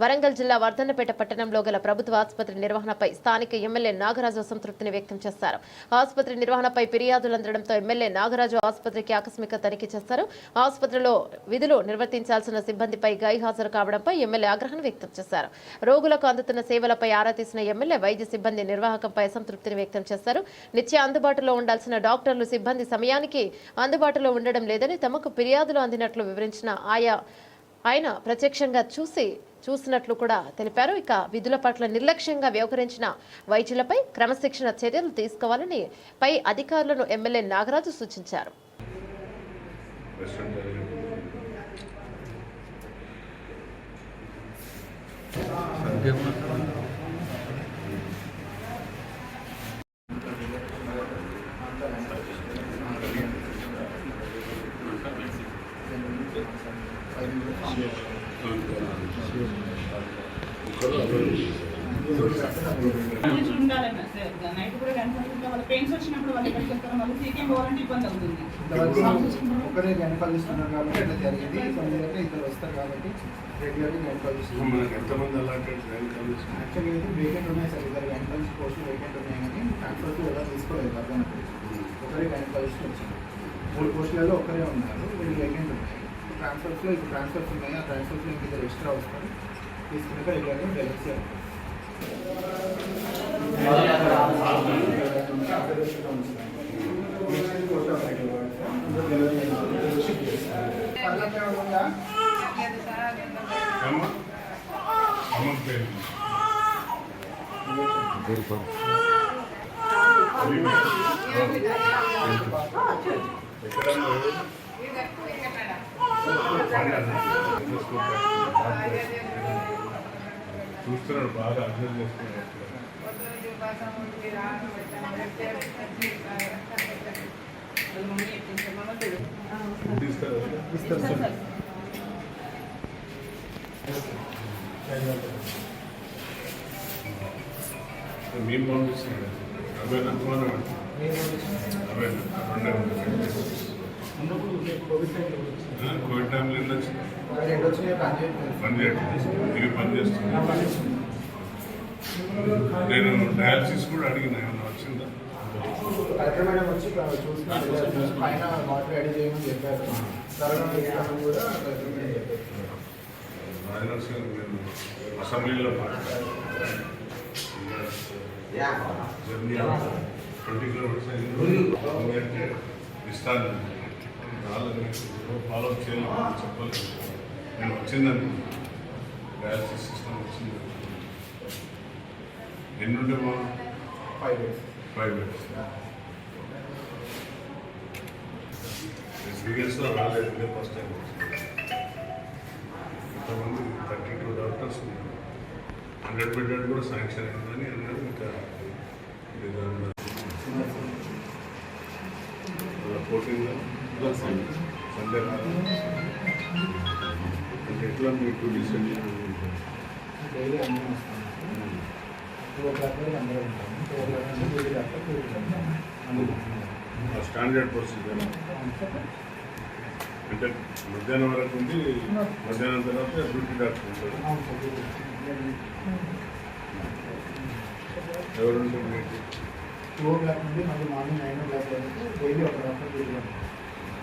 వరంగల్ జిల్లా వర్ధన్నపేట పట్టణంలో గల ప్రభుత్వ ఆసుపత్రి నిర్వహణపై స్థానిక ఎమ్మెల్యే నాగరాజు అసంతృప్తిని వ్యక్తం చేశారు. ఆసుపత్రి నిర్వహణపై ఫిర్యాదులు అందడంతో ఎమ్మెల్యే నాగరాజు ఆసుపత్రికి ఆకస్మిక తనిఖీ చేశారు. ఆసుపత్రిలో విధులు నిర్వర్తించాల్సిన సిబ్బందిపై గైహాజరు కావడంపై ఎమ్మెల్యే ఆగ్రహం వ్యక్తం చేశారు. రోగులకు అందుతున్న సేవలపై ఆరా తీసిన ఎమ్మెల్యే వైద్య సిబ్బంది నిర్వాహకంపై అసంతృప్తిని వ్యక్తం చేశారు. నిత్య అందుబాటులో ఉండాల్సిన డాక్టర్లు సిబ్బంది సమయానికి అందుబాటులో ఉండడం లేదని తమకు ఫిర్యాదులు అందినట్లు వివరించిన ఆయా ఆయన ప్రత్యక్షంగా చూసి చూసినట్లు కూడా తెలిపారు. ఇక విధుల పట్ల నిర్లక్ష్యంగా వ్యవహరించిన వైద్యులపై క్రమశిక్షణ చర్యలు తీసుకోవాలని పై అధికారులను ఎమ్మెల్యే నాగరాజు సూచించారు. రెస్టారెంట్ అవుతుంది. ఒకరే కాబట్టి అట్లా జరిగింది. కొందరైతే ఇద్దరు వస్తారు కాబట్టి రెగ్యులర్గా గణపాలిస్తున్నారు మనకి ఎంతమంది అలాంటి ర్యాంక్ కాలేజ్ యాక్చువల్లీ అయితే వేకెంట్ ఉన్నాయి సార్ ఇద్దరు. గణపాలిస్ పోస్టులు వేకెంట్ ఉన్నాయి కానీ ట్రాన్స్ఫర్స్ ఎలా తీసుకోలేదు ఒకరే వచ్చింది మూడు పోస్టులలో ఒకరే ఉన్నారు. వీళ్ళు వేకెంట్ ఉన్నాయి. ట్రాన్స్ఫర్స్లో ఇప్పుడు ట్రాన్స్ఫర్స్ ఉన్నాయి ఆ ట్రాన్స్ఫర్స్లో ఇంక ఇద్దరు ఎక్స్ట్రా వస్తారు తీసుకున్నాక రెగ్యులర్గా డెలివరీ అమ్మ అమ్మ పేరు ఎక్కడ చూస్తున్నాడు బాగా అర్థం చేస్తున్నాడు వాళ్ళ మమ్మీ చెప్పింది సార్ మమ్మల్ని చూడు. ఫుడ్ ఇస్తారు ఇస్తారు సార్ సార్. మేము పంపిస్తున్నాడు అరవై అనుమానం అరవై రెండు కోవిడ్ టైంలో ఎన్ని వచ్చింది. నేను డయాలసిస్ కూడా అడిగిన ఏమన్నా వచ్చిందా? కలెక్టర్ మేడం వచ్చి పైన వాటర్ రెడీ చేయమని చెప్పారు త్వరగా ఇస్తామని కూడా కలెక్టర్ మేడం చెప్పారు రాజనాథ్ సింగ్ నేను అసెంబ్లీలో జర్నీ ట్వంటీ కిలోమీటర్స్ వాళ్ళని ఫాలో చేయాలని చెప్పలేదు నేను వచ్చిందని డయాలసిస్ సిస్టమ్ వచ్చింది ఎన్ని ఉంటే మా ఫైవ్ డేస్ ఫైవ్ డేస్ ఎస్బీఎస్లో రాలేదు ఇదే ఫస్ట్ టైం ఇంతమంది థర్టీ టూ డాక్టర్స్ ఉన్నారు హండ్రెడ్ బెడ్ కూడా శాంక్షన్ అయిందని అన్నారు ఇంకా ఫోర్టీన్ సండే ఎట్లా మీకు డిసెండ్ డైలీ అందరం వస్తాం టూ ఓ క్లాక్ వరకు అందరం ఉంటాం టూ ఓ క్లాక్ నుంచి డాక్టర్ అందరం స్టాండర్డ్ ప్రొసీజర్ అంటే మధ్యాహ్నం వరకు ఉంది మధ్యాహ్నం తర్వాత డ్యూటీ డాక్టర్ ఉంటాడు ఎవరు ఉంటారు టూ ఓ క్లాక్ నుండి మళ్ళీ మార్నింగ్ నైన్ ఓ క్లాక్ వరకు డైలీ ఒక డాక్టర్ డ్యూటీ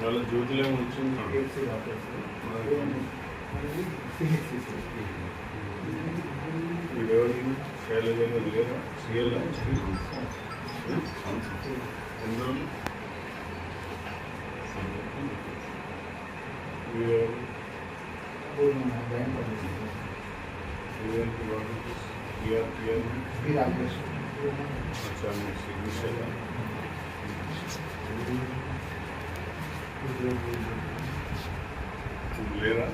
వాళ్ళ జ్యోతిలో వచ్చింది ఏఎస్సీ డాక్టర్స్ మళ్ళీ సిహెచ్సి మీరు ఎవరు శైలజంగా లేదా సిఎల్ ఎందులో మీరు బ్యాంక్ పనిచేస్తుంది ఎవరు టీఆర్టీఆర్ ఈ రాకేష్ अच्छा मैं सिग्नेचर లేరా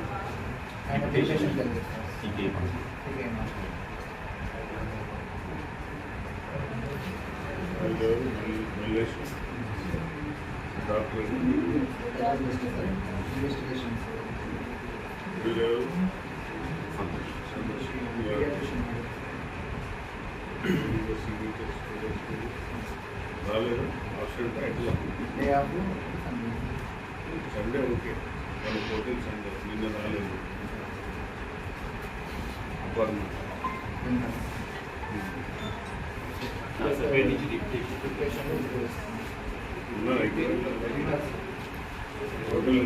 డాక్టర్. రాలేదా? ఆప్షన్ ఎట్లా? Sunday okay. వాళ్ళు ఫోర్టీన్ సండే. నిన్న రాలేదు. పర్ మంత్ ఉన్నారు అయితే. టోటల్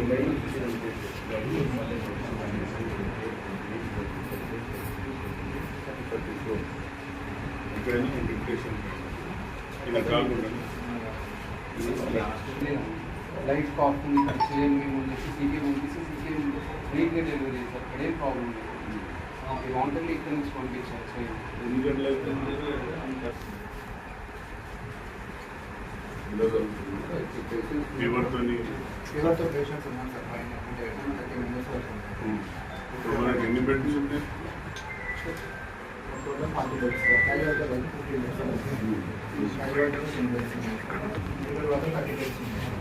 ఇక్కడైనా డిప్రెషన్ ఇలా కాకుండా లైట్ కాఫ్ ఉంది కట్ చేయండి మేము వచ్చి సీకే పంపిస్తే సీకే నీట్గా డెలివరీ చేస్తారు ఇక్కడ ఏం ప్రాబ్లం లేదు వాంటర్లీ ఇక్కడ నుంచి పంపించారు సో ఎన్ని గంటలు అయితే ఫీవర్తోని ఫీవర్తో పేషెంట్స్ ఉన్నారు సార్ పైన అంటే థర్టీ మెంబర్స్ వరకు ఉన్నారు మనకి ఎన్ని బెడ్స్ ఉంటాయి టోటల్ ఫార్టీ బెడ్స్ ఫైవ్ అయితే కలిపి ఫిఫ్టీ బెడ్స్ ఫైవ్ అయితే టెన్ బెడ్స్ ఉన్నాయి వరకు థర్టీ బెడ్స్ ఉన్నాయి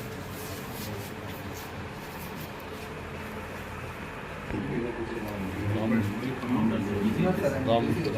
రామం ఎక్కడ